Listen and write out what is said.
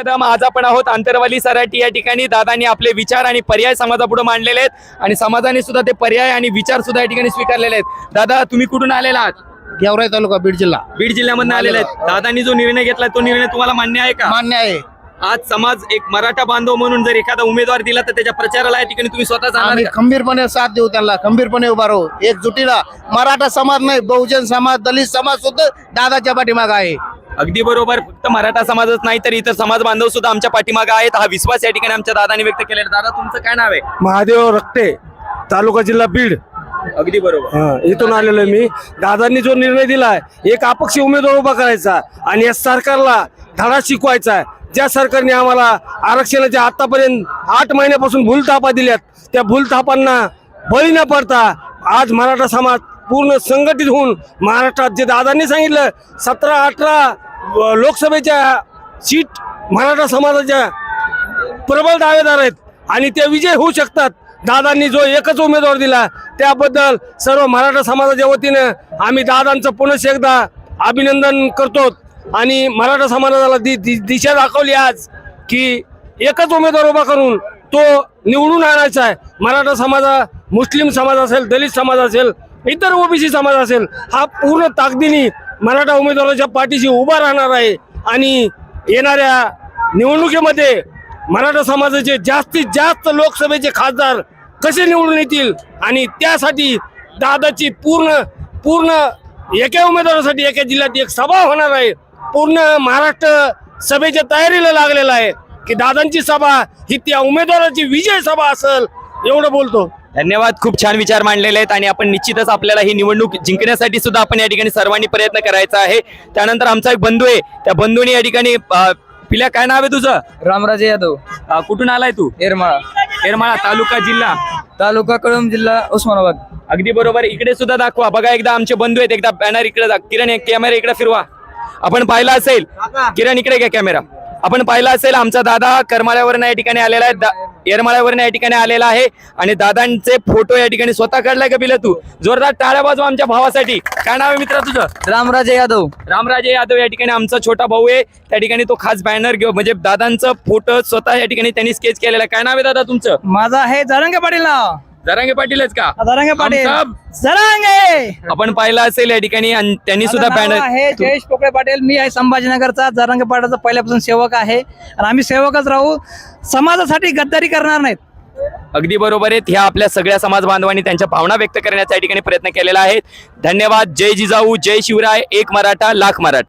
कदम आज आपण आहोत. आंतरवाली सराटी या ठिकाणी दादांनी आपले विचार आणि पर्याय समाजापुढे मांडलेले आहेत. आणि समाजाने सुद्धा ते पर्याय आणि विचार सुद्धा या ठिकाणी स्वीकारलेले आहेत. दादा तुम्ही कुठून आलेला आहात? गेवराई तालुका बीड जिल्हा. बीड जिल्ह्यामधून आलेले आहेत. दादांनी जो निर्णय घेतला तो निर्णय तुम्हाला मान्य आहे का? मान्य आहे. आज समाज एक मराठा बांधव म्हणून जर एखादा उमेदवार दिला तर त्याच्या प्रचाराला या ठिकाणी तुम्ही स्वतः जाणार आम्ही? खंबीरपणे साथ देऊ त्यांना खंबीरपणे उभा राहू. एकजुटीला मराठा समाज नाही बहुजन समाज दलित समाज सुद्धा दादाच्या पाठीमाग आहे. अगदी बरोबर. फक्त मराठा समाजच नाही तर इतर समाज बांधव सुद्धा आमच्या पाठीमागे आहेत. हा विश्वास या ठिकाणी आमच्या दादांनी व्यक्त केलेला आहे. दादा तुमचं काय नाव आहे? महादेव रक्ते तालुका जिल्हा बीड. अगदी बरोबर. हा, इथून आलेलो आहे मी. दादांनी जो निर्णय दिलाय एक अपक्ष उमेदवार उभा करायचा आणि या सरकारला धडा शिकवायचा आहे. ज्या सरकारने आम्हाला आरक्षणाच्या आतापर्यंत आठ महिन्यापासून भूलथापा दिल्यात त्या भूलथापांना बळी न पडता आज मराठा समाज पूर्ण संघटित होऊन महाराष्ट्रात जे दादांनी सांगितलं सतरा अठरा लोकसभेच्या सीट मराठा समाजाच्या प्रबल दावेदार आहेत आणि ते विजय होऊ शकतात. दादांनी जो एकच उमेदवार दिला त्याबद्दल सर्व मराठा समाजाच्या वतीनं आम्ही दादांचं पुनश एकदा अभिनंदन करतो आणि मराठा समाजाला दि, दि, दिशा दाखवली आज की एकच उमेदवार उभा करून तो निवडून आणायचा आहे. मराठा समाजा मुस्लिम समाज असेल दलित समाज असेल इतर ओबीसी समाज असेल हा पूर्ण ताकदीने मराठा उमेदवाराच्या पाठीशी उभा राहणार आहे. आणि येणाऱ्या निवडणुकीमध्ये मराठा समाजाचे जास्तीत जास्त लोकसभेचे खासदार कसे निवडून येतील? आणि त्यासाठी दादाची पूर्ण पूर्ण एका उमेदवारासाठी एका जिल्ह्यात एक सभा होणार आहे. पूर्ण महाराष्ट्र सभेच्या तयारीला लागलेला आहे की दादांची सभा ही त्या उमेदवाराची विजय सभा असेल एवढं बोलतो. धन्यवाद. खूप छान विचार मांडलेले आहेत आणि आपण निश्चितच आपल्याला ही निवडणूक जिंकण्यासाठी सुद्धा आपण या ठिकाणी सर्वांनी प्रयत्न करायचा आहे. त्यानंतर आमचा एक बंधू आहे. त्या बंधूने या ठिकाणी पिल्या काय नाव आहे तुझं? रामराजे यादव. कुठून आलाय तू? येरमाळा. येरमाळा तालुका जिल्हा? तालुका कळंब जिल्हा उस्मानाबाद. अगदी बरोबर. इकडे सुद्धा दाखवा. बघा एकदा आमचे बंधू आहेत. एकदा बॅनर इकडे दाख- किरण कॅमेरा इकडे फिरवा. आपण पाहिला असेल. किरण इकडे घ्या कॅमेरा आपण पाहिला असेल आमचा दादा करमाळ्यावरनं या ठिकाणी आलेला आहे. येरमाळ्यावरनं या ठिकाणी आलेला आहे. आणि दादांचे फोटो या ठिकाणी स्वतः काढलाय का बिल तू? जोरदार टाळ्या बाजू आमच्या भावासाठी. काय नाव आहे मित्रा तुझं? रामराजे यादव. रामराजे यादव या ठिकाणी आमचा छोटा भाऊ आहे. त्या ठिकाणी तो खास बॅनर घेऊ म्हणजे दादांचं फोटो स्वतः या ठिकाणी त्यांनी स्केच केलेला. काय नाव आहे दादा तुमचं? माझा आहे जरांगे पाटील नाव. जरांगे पाटीलच का? जरांगे पाटील. जरांगे! आपण पाहिलं असेल या ठिकाणी आणि त्यांनी सुद्धा माझं नाव आहे बॅनर जयेश पोकळे पाटील. मी आहे संभाजीनगरचा जरांगे पाटलाचा पहिल्यापासून सेवक आहे. आणि आम्ही सेवकच राहू. समाजासाठी गद्दारी करणार नाहीत. अगदी बरोबर आहेत. ह्या आपल्या सगळ्या समाज बांधवांनी त्यांच्या भावना व्यक्त करण्याचा या ठिकाणी प्रयत्न केलेला आहे. धन्यवाद. जय जिजाऊ जय शिवराय. एक मराठा लाख मराठा.